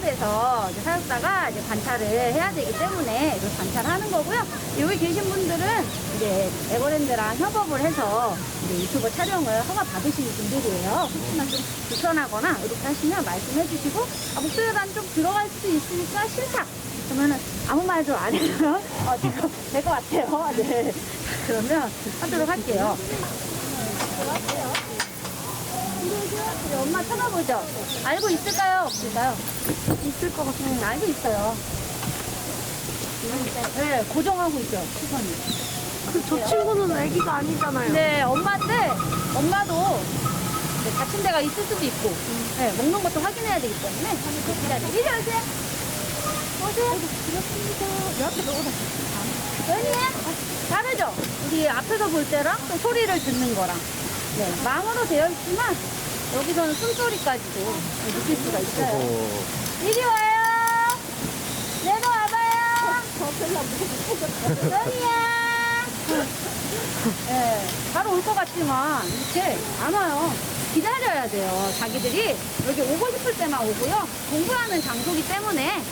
시합에서 이제 사육사가 이제 관찰을 해야 되기 때문에 관찰하는 거고요. 여기 계신 분들은 이제 에버랜드랑 협업을 해서 이제 유튜브 촬영을 허가 받으시는 분들이에요. 혹시나 좀 불편하거나 이렇게 하시면 말씀해 주시고 아, 목소리가 좀 들어갈 수도 있으니까 싫다. 그러면은 아무 말도 안 해도 어, 지금 될것 같아요. 네. 그러면 하도록 할게요. 우리 엄마 쳐다보죠? 알고 있을까요? 없을까요? 있을 것 같아요. 알고 있어요. 네, 고정하고 있죠, 시선이. 그 저 친구는 애기가 아니잖아요. 네, 엄마인데, 엄마도 이제 다친 데가 있을 수도 있고, 네, 먹는 것도 확인해야 되기 때문에. 이리 오세요. 오세요. 들었습니다. 옆에 오다. 연이야? 다르죠? 우리 앞에서 볼 때랑 또 소리를 듣는 거랑. 네, 망으로 되어 있지만, 여기서는 숨소리까지도 느낄 수가 있어요. 이리 와요. 내려와봐요. 연이야. 네, 바로 올 것 같지만 이렇게 안 와요. 기다려야 돼요. 자기들이 여기 오고 싶을 때만 오고요. 공부하는 장소기 때문에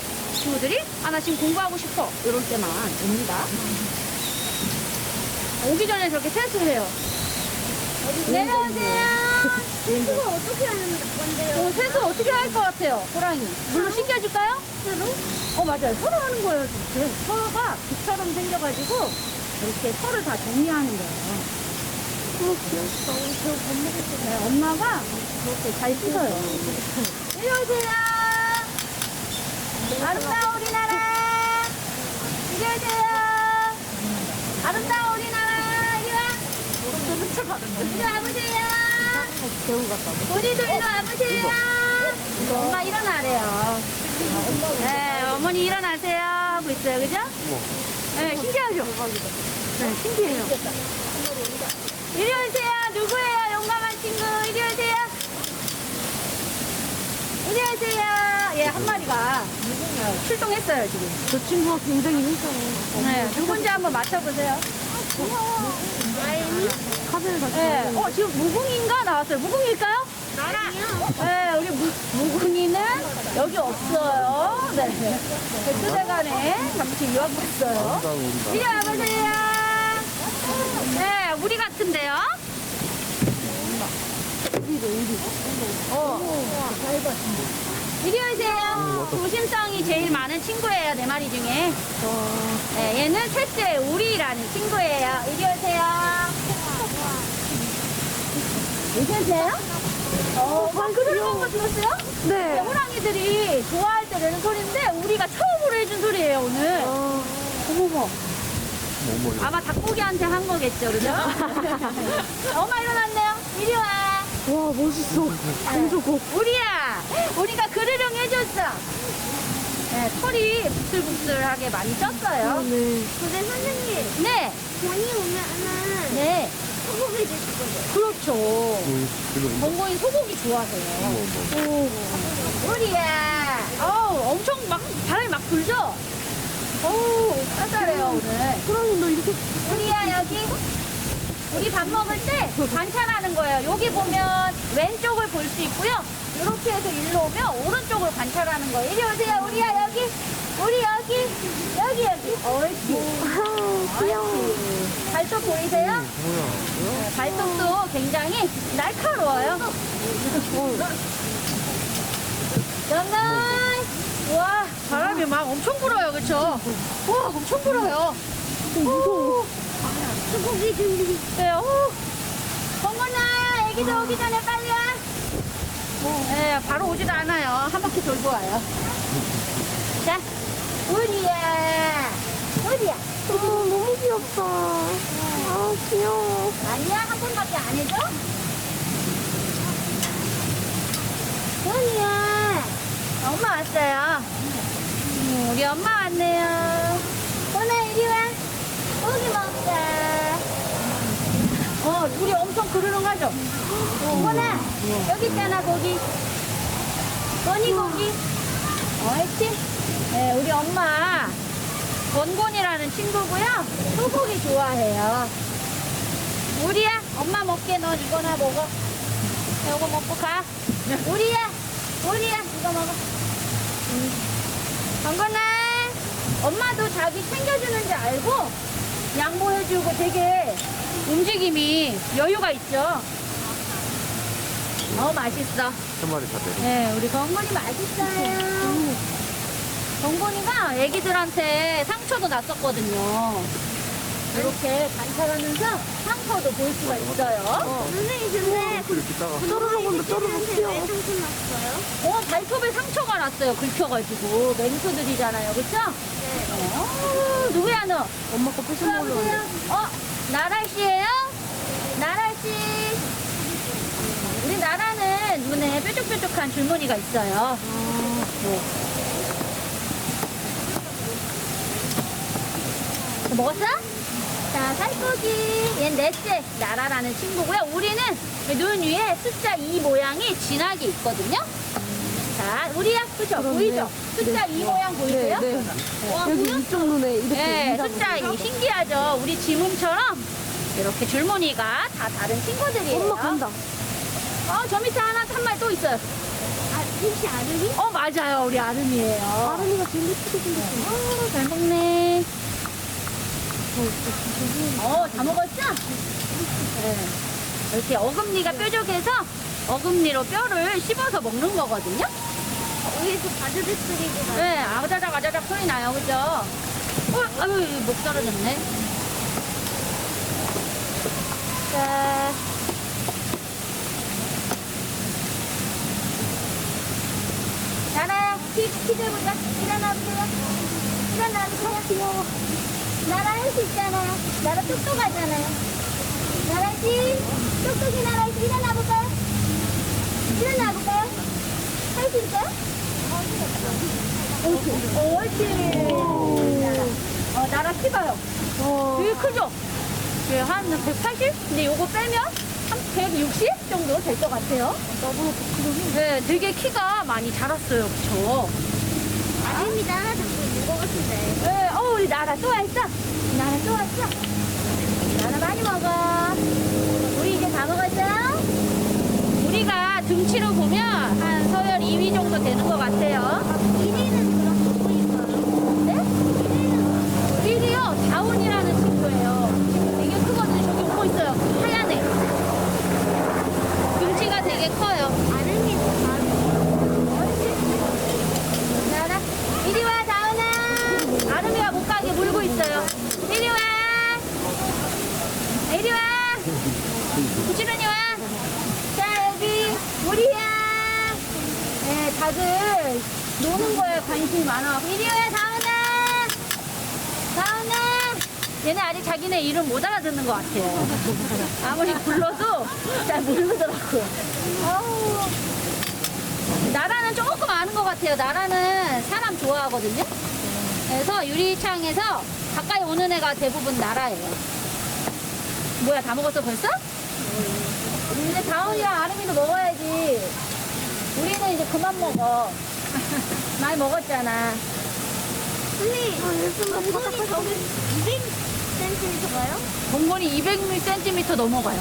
친구들이 아 나 지금 공부하고 싶어 이럴 때만 옵니다. 오기 전에 저렇게 세수해요. 내려오세요. 세수가 어떻게 하는 건데요? 어, 세수 어떻게 할 것 같아요, 호랑이? 물로 씻겨줄까요? 서로? 어, 맞아요. 서로 하는 거예요, 이렇게. 서로가 빛처럼 생겨가지고 이렇게 서를 다 정리하는 거예요. 어, 귀엽다. 저밥 먹을 때. 네, 엄마가 그렇게 잘 씻어요. 이리 오세요. 아름다운 우리나라. 이리 오세요. 아름다운. 이리 와보세요. 우리도 이리 와보세요. 엄마 일어나래요. 네, 어머니 일어나세요. 하고 있어요. 그죠? 네, 신기하죠? 네, 신기해요. 이리 오세요. 누구예요? 용감한 친구. 이리 오세요. 이리 오세요. 예, 한 마리가 출동했어요, 지금. 저 친구가 굉장히 힘들어. 네, 누군지 한번 맞춰보세요. 카메라 다시. 네, 어, 지금 무궁인가 나왔어요. 무궁일까요? 네, 여기 무, 무궁이는 여기 없어요. 네. 백두대간에 잠시 유학했어요. 이리 와보세요. 네, 우리 같은데요? 어. 이리 오세요. 조심성이 제일 많은 친구예요, 네 마리 중에. 네, 얘는 셋째 우리라는 친구예요. 이리 오세요. 이리 오세요. 어, 방금 들은 거 들었어요? 네. 호랑이들이 좋아할 때 내는 소리인데 우리가 처음으로 해준 소리예요 오늘. 어, 어머머. 아마 닭고기한테 한 거겠죠, 그죠? 엄마 일어났네요. 이리 와. 와, 멋있어. 엄청 고. 우리야, 우리가 그르릉 해줬어. 네, 털이 북슬북슬하게 많이 쪘어요. 네. 근데 선생님, 네, 돈이 오면은 네, 소고기 드실 거죠? 그렇죠. 번거인 소고기 좋아해요. 오, 우리야. 어우, 엄청 막 바람이 막 불죠? 어우, 짜잘해요 오늘. 그러면 너 이렇게 우리야 여기 우리 밥 먹을 때 관찰하는 거예요. 여기 보면 왼쪽을 볼 수 있고요. 이렇게 해서 일로 오면 오른쪽을 관찰하는 거예요. 이리 오세요. 우리야 여기. 우리 여기. 여기 여기. 옳지. 아, 귀여워. 발톱 보이세요? 네, 발톱도 굉장히 날카로워요. 연나이. 와 바람이 막 엄청 불어요, 그렇죠? 와 엄청 불어요. 무서워. 소고기 준비. 네, 어. 어머나, 애기들 오기 전에 빨리 와. 네, 바로 오지도 않아요. 한 바퀴 돌고 와요. 자, 우리야. 우리야. 아, 너무 귀엽다. 아, 귀여워. 아니야, 한 번밖에 안 해줘? 우리야. 엄마 왔어요. 음, 우리 엄마 왔네요. 오늘 이리 와. 고기 먹자. 어, 둘이 엄청 그르렁하죠? 어머나, 여기 있잖아, 고기. 건이 고기. 옳지? 네, 우리 엄마, 건곤이라는 친구고요. 소고기 좋아해요. 우리야, 엄마 먹게 넌 이거나 먹어. 이거 먹고 가. 우리야, 우리야, 이거 먹어. 정건아, 엄마도 자기 챙겨주는 줄 알고 양보해주고 되게 움직임이 여유가 있죠. 어, 맛있어. 한 마리 다 돼. 네, 우리 건건이 맛있어요. 건건이가 애기들한테 상처도 났었거든요. 이렇게 관찰하면서 상처도 볼 수가 있어요. 선생님 근데 이렇게 따가. 쪼르륵 쪼르륵 뛰어. 났어요? 어, 발톱에 상처가 났어요. 긁혀가지고. 맹수들이잖아요. 그쵸? 네. 어, 누구야, 너? 엄마 거 뺏어 먹으려고. 어, 나라씨예요? 나라씨. 우리 나라는 눈에 뾰족뾰족한 줄무늬가 있어요. 네. 먹었어? 자, 살코기. 얘는 넷째 나라라는 친구고요. 우리는 눈 위에 숫자 2 모양이 진하게 있거든요. 자, 우리야, 그죠? 그런데, 보이죠? 숫자 2 모양 보이세요? 네, 네. 여기 이쪽 눈에 이렇게 네, 숫자 이 신기하죠? 우리 지문처럼 이렇게 줄무늬가 다 다른 친구들이에요. 엄마 간다. 어, 저 밑에 하나 한 마리 또 있어요. 아 혹시 아름이? 어, 맞아요. 우리 아름이에요. 아름이가 제일 예쁘게 생겼어. 어, 잘 먹네. 어, 다 먹었죠? 네. 이렇게 어금니가 뾰족해서 어금니로 뼈를 씹어서 먹는 거거든요. 위에서 바드드 소리가 네, 아자작 아자작 소리 나요. 그죠? 어, 아유, 목 떨어졌네. 자. 나라야, 키, 키재보자. 일어나보세요. 일어나보세요. 귀여워. 나라 할 수 있잖아요. 나라 똑똑하잖아요. 나라씨, 똑똑히 나라씨 일어나볼까요? 일어나볼까요? 할 수 있어요? 옳지. 옳지. 나라. 어, 나라 키가요. 어, 되게 크죠? 네, 한 180? 근데 요거 빼면 한 160 정도 될 것 같아요. 더 크더니. 네, 되게 키가 많이 자랐어요. 그쵸? 것 네, 어, 우리 나라 또 왔어. 나라 또 왔어. 나라 많이 먹어. 우리 이제 다 먹었어요? 우리가 등치로 보면 한 서열 2위 정도 되는 것 같아요. 1위는 그럼 누구 있어요? 네? 1위요, 다운이라는 친구예요. 되게 크거든요. 저기 오고 있어요. 하얀 애. 등치가 되게 커요. 아름이는 나라, 이리 와, 다운아. 아름이가 못 가게 물고 있어요. 이리 와. 이리 와. 부지런히 와. 자, 여기, 우리야. 네, 다들 노는 거에 관심이 많아. 이리 와, 다운아. 다운아. 자기네 이름 못 알아듣는 것 같아요. 아무리 불러도 잘 모르더라고요. 아우. 나라는 조금 아는 것 같아요. 나라는 사람 좋아하거든요. 그래서 유리창에서 가까이 오는 애가 대부분 나라예요. 뭐야, 다 먹었어 벌써? 근데 다운이랑 아름이도 먹어야지. 우리는 이제 그만 먹어. 많이 먹었잖아. 선생님 공돈이 저기 200cm가요? 봉골이 200cm 넘어가요.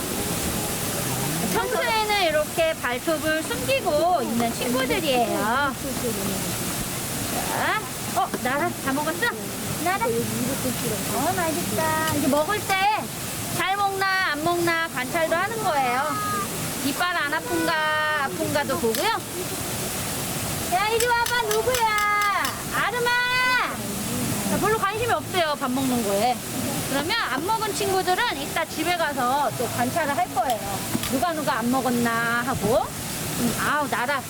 평소에는 이렇게 발톱을 숨기고 있는 친구들이에요. 자, 어, 나라 다 먹었어? 나라. 어, 맛있다. 이제 먹을 때 잘 먹나 안 먹나 관찰도 하는 거예요. 이빨 안 아픈가 아픈가도 보고요. 야, 이리 와봐, 누구야? 아름아! 자, 별로 관심이 없대요, 밥 먹는 거에. 그러면 안 먹은 친구들은 이따 집에 가서 또 관찰을 할 거예요. 누가 누가 안 먹었나 하고. 음, 아우, 나라.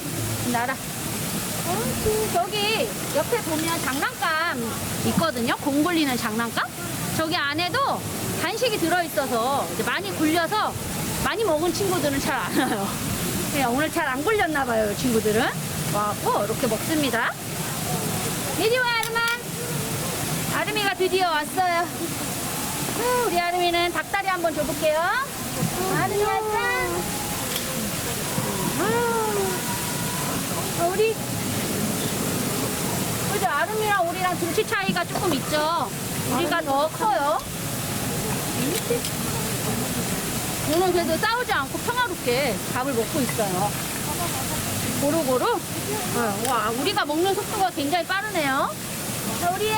나라. 어, 그, 저기 옆에 보면 장난감 있거든요. 공 굴리는 장난감. 저기 안에도 간식이 들어있어서 이제 많이 굴려서 많이 먹은 친구들은 잘 안 와요. 그냥 오늘 잘 안 굴렸나 봐요, 이 친구들은. 와고 이렇게 먹습니다. 이리 와, 아름아. 아름이가 드디어 왔어요. 후, 우리 아름이는 닭다리 한번 줘볼게요. 아름이 왔다. 아, 우리 그죠? 아름이랑 우리랑 등치 차이가 조금 있죠. 우리가 더 커요. 오늘 그래도 싸우지 않고 평화롭게 밥을 먹고 있어요. 고루고루. 어, 와, 우리가 먹는 속도가 굉장히 빠르네요. 자, 우리야.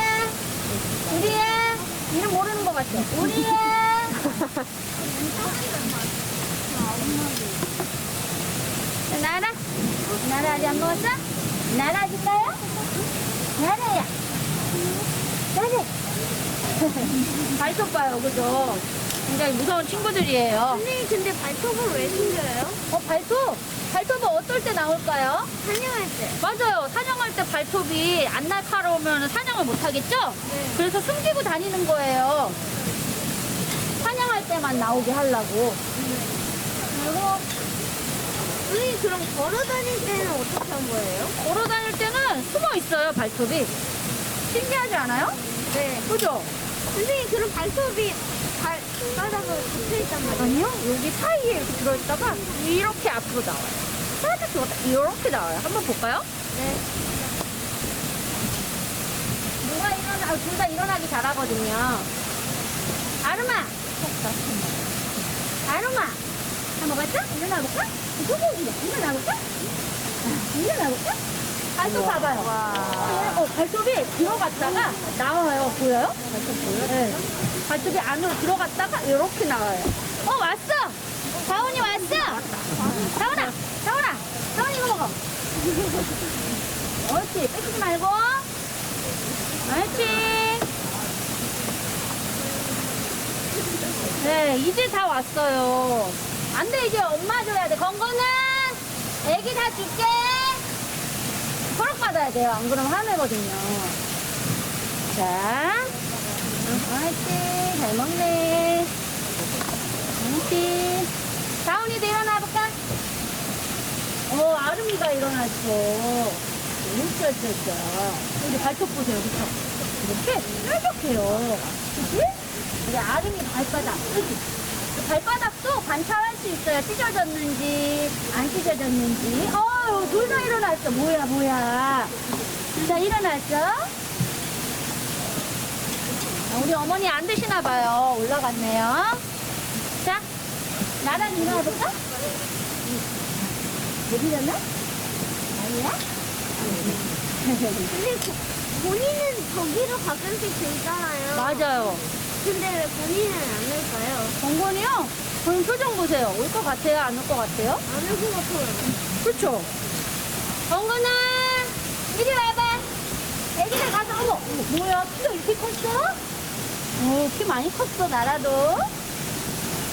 우리야. 이름 모르는 것 같아. 우리야. 자, 나라. 나라 아직 안 먹었어? 나라 줄까요? 나라야. 나라. 발톱 봐요, 그죠? 굉장히 무서운 친구들이에요. 선생님 근데 발톱을 왜 숨겨요? 어, 발톱? 발톱은 어떨 때 나올까요? 사냥할 때. 맞아요. 사냥할 때 발톱이 안 날카로우면 사냥을 못 하겠죠? 네. 그래서 숨기고 다니는 거예요. 사냥할 때만 나오게 하려고. 그리고 선생님 그럼 걸어 다닐 때는 어떻게 한 거예요? 걸어 다닐 때는 숨어 있어요, 발톱이. 신기하지 않아요? 네. 그죠? 선생님 그럼 발톱이 바닥으로 붙어 있단 말이에요? 아니요. 여기 사이에 이렇게 들어있다가 이렇게 앞으로 나와요. 살짝 들어갔다 이렇게 나와요. 한번 볼까요? 네. 누가 일어나, 둘 다 일어나기 잘하거든요. 아름아! 아름아! 한번 볼까? 일어나볼까? 소고기야. 일어나볼까? 아, 일어나볼까? 발톱 봐봐요. 어, 발톱이 들어갔다가 나와요. 보여요? 발톱 보여요? 네. 발톱이 안으로 들어갔다가 이렇게 나와요. 어, 왔어! 다운이 왔어! 다운아! 다운아! 다운이 이거 먹어! 옳지. 뺏기지 말고. 옳지. 네, 이제 다 왔어요. 안 돼, 이제 엄마 줘야 돼. 건거는 애기 다 줄게. 허락 받아야 돼요. 안 그러면 화내거든요. 자. 옳지. 잘 먹네. 옳지. 다운이도 일어나 볼까? 어, 아름이가 일어났어. 너무 쩔쩔쩔. 여기 발톱 보세요, 그쵸? 이렇게 뾰족해요. 그치? 이게 아름이 발바닥. 그치? 그 발바닥도 관찰할 수 있어요. 찢어졌는지, 안 찢어졌는지. 어우, 둘 다 일어났어. 뭐야, 뭐야. 둘 다 일어났어? 아, 우리 어머니 안 드시나 봐요. 올라갔네요. 자, 나랑 일어나볼까? 못 일어나? 아니야? 근데 고- 본인은 저기로 가끔씩 들잖아요. 맞아요. 근데 왜 본인은 안 올까요? 정권이요? 그럼 표정 보세요. 올 것 같아요? 안 올 것 같아요? 안 올 것 같아요. 그렇죠. 정근아, 이리 와봐. 애기들 가서 어머, 어머, 뭐야? 키가 이렇게 컸어? 오, 키 많이 컸어 나라도.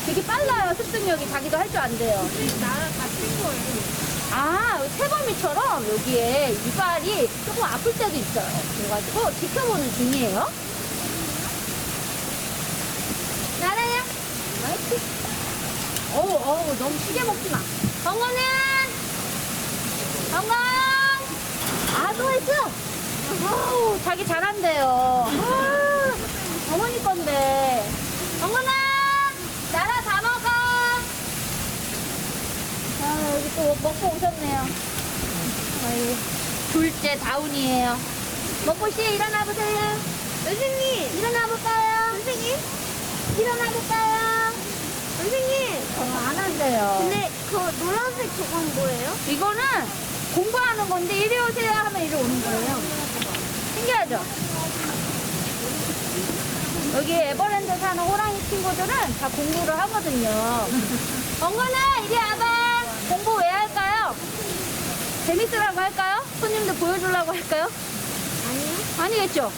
되게 빨라요 습득력이 자기도 할 줄안 돼요. 나랑 같은 거예요. 아, 세범이처럼 여기에 이빨이 조금 아플 때도 있어요. 그래가지고 지켜보는 중이에요. 나라야. 화이팅. 어우, 어우, 너무 시게 먹지 마. 정건은! 정건! 아, 또 했어! 어우, 자기 잘한대요. 아, 어머니 건데. 정건아! 나라 다 먹어! 아, 여기 또 먹고 오셨네요. 아이, 둘째 다운이에요. 먹고 씨 일어나 보세요. 선생님! 일어나 볼까요? 선생님? 일어나 볼까요? 선생님! 어, 안 한대요. 근데 그 노란색 저건 뭐예요? 이거는 공부하는 건데 이리 오세요 하면 이리 오는 거예요. 신기하죠? 여기 에버랜드 사는 호랑이 친구들은 다 공부를 하거든요. 정건아 이리 와봐. 공부 왜 할까요? 재밌으라고 할까요? 손님들 보여주려고 할까요? 아니요. 아니겠죠?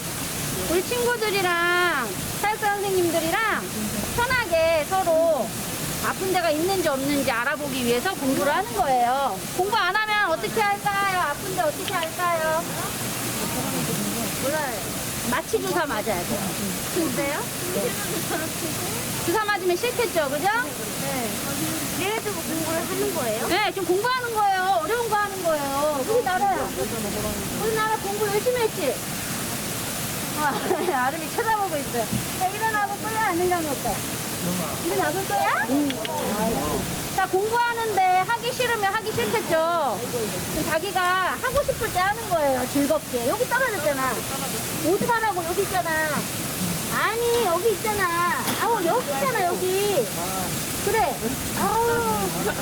우리 친구들이랑 사역사 선생님들이랑 편하게 서로 아픈 데가 있는지 없는지 알아보기 위해서 공부를 하는 거예요. 공부 안 하면 어떻게 할까요? 아픈 데 어떻게 할까요? 몰라요. 마취 주사 맞아야 돼요. 진짜요? 주사 맞으면 싫겠죠, 그죠? 네. 그래가지고 공부를 하는 거예요? 네, 지금 공부하는 거예요. 어려운 거 하는 거예요. 우리 나라야. 우리 나라 공부 열심히 했지? 아, 아름이 쳐다보고 있어요. 자, 일어나볼 거야? 안 일어나볼 거야? 일어나볼 거야? 응. 자, 공부하는데 하기 싫으면 하기 싫겠죠? 자기가 하고 싶을 때 하는 거예요. 즐겁게. 여기 떨어졌잖아. 어디 가라고 여기 있잖아. 아니, 여기 있잖아. 아우, 여기 있잖아, 여기. 그래. 아우, 진짜.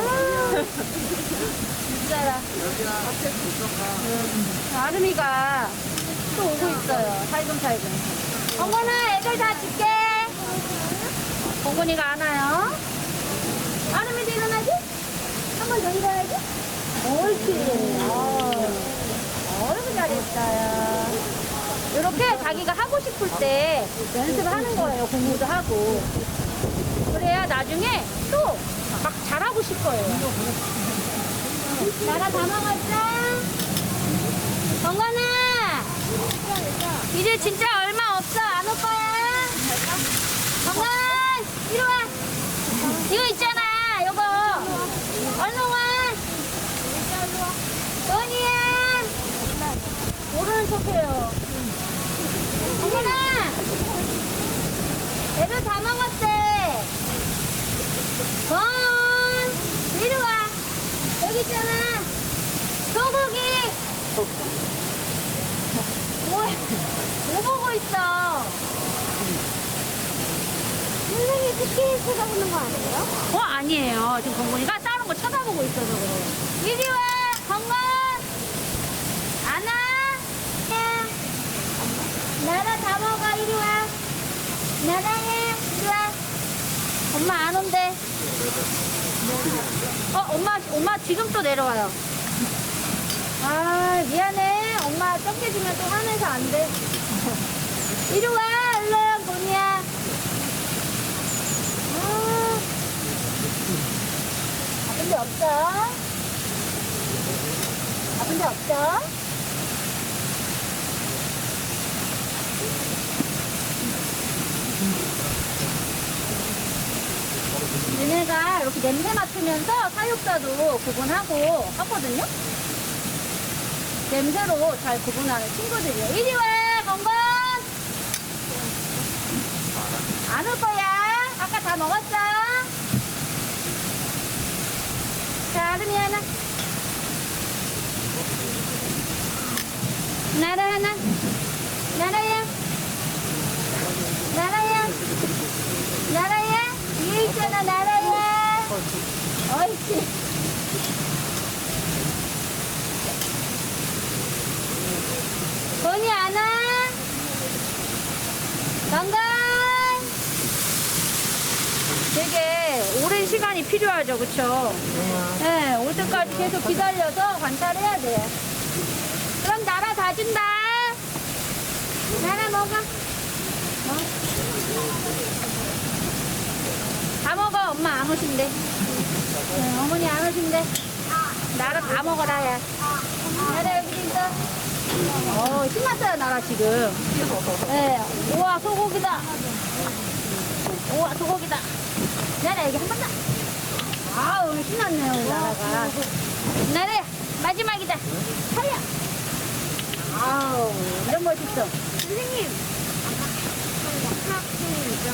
아우, 진짜라. 아름이가 또 오고 있어요. 살금살금. 어머나, 애들 다 줄게. 공군이가 안 와요. 아름이도 일어나지? 한 번 더 일어나지? 옳지. 어, 어이구 잘했어요. 이렇게 자기가 하고 싶을 때 연습을 하는 거예요. 공부도 하고. 그래야 나중에 또 막 잘하고 싶어요. 나라 다 먹었어? 건강아! 이제 진짜 얼마 없어. 안 올 거야? 건강! 이리 와! 이거 있잖아. 이거. 얼른 와! 원이야! 모르는 척해요. 건강아! 애들 다 먹었대. 건! 이리 와! 여기 있잖아. 소고기! 뭐, 뭐 보고 있어? 선생님 특히 쳐다보는 거 아니에요? 어, 아니에요. 지금 건곤이가 다른 거 쳐다보고 있어서 그래요. 이리 와! 건곤! 안 와? 야. 나라 다 먹어, 이리 와. 나라야, 이리 와. 엄마 안 온대. 어, 엄마, 엄마 지금 또 내려와요. 아, 미안해. 엄마 쫓겨주면 또 화내서 안 돼. 이리 와, 얼른, 곤이야. 아. 아픈 데 없어? 아픈 데 없어? 얘네가 이렇게 냄새 맡으면서 사육자도 구분하고 하거든요? 냄새로 잘 구분하는 친구들이에요. 이리 와, 건건! 안 올 거야. 아까 다 먹었어. 자, 아름이 하나. 나라 하나. 나라야. 나라야. 나라야. 위에 있잖아, 나라야. 옳지. 건이 안 와? 건강! 되게 오랜 시간이 필요하죠, 그쵸? 네, 올 때까지 계속 기다려서 관찰해야 돼요. 그럼 나라 다 준다. 나라 먹어. 어? 다 먹어, 엄마 안 오신대. 네, 어머니 안 오신대. 나라 다 먹어라, 야. 나라 여기 있어. 어, 신났어요, 나라 지금. 네, 우와, 소고기다. 우와, 소고기다. 나라 여기 한 번 더. 아, 오늘 신났네요, 우리 나라가. 나라야, 마지막이다. 살려. 아우, 이런 멋있어. 선생님.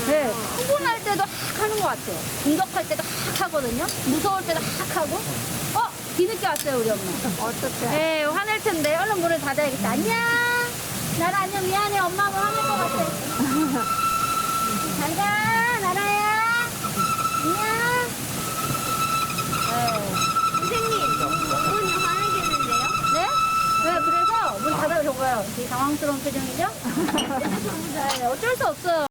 네, 흥분할 때도 학 하는 것 같아요. 공격할 때도 학 하거든요. 무서울 때도 학 하고. 어, 뒤늦게 왔어요, 우리 엄마. 어떻게? 네, 화낼 텐데 얼른 문을 닫아야겠다. 안녕. 나라 안녕 미안해. 엄마가 화낼 것 같아. 잘 가, 나라야. 안녕. 네. 선생님 분이 화내겠는데요? 네? 네, 문 닫아줘봐요. 되게 당황스러운 표정이죠? 네, 어쩔 수 없어요.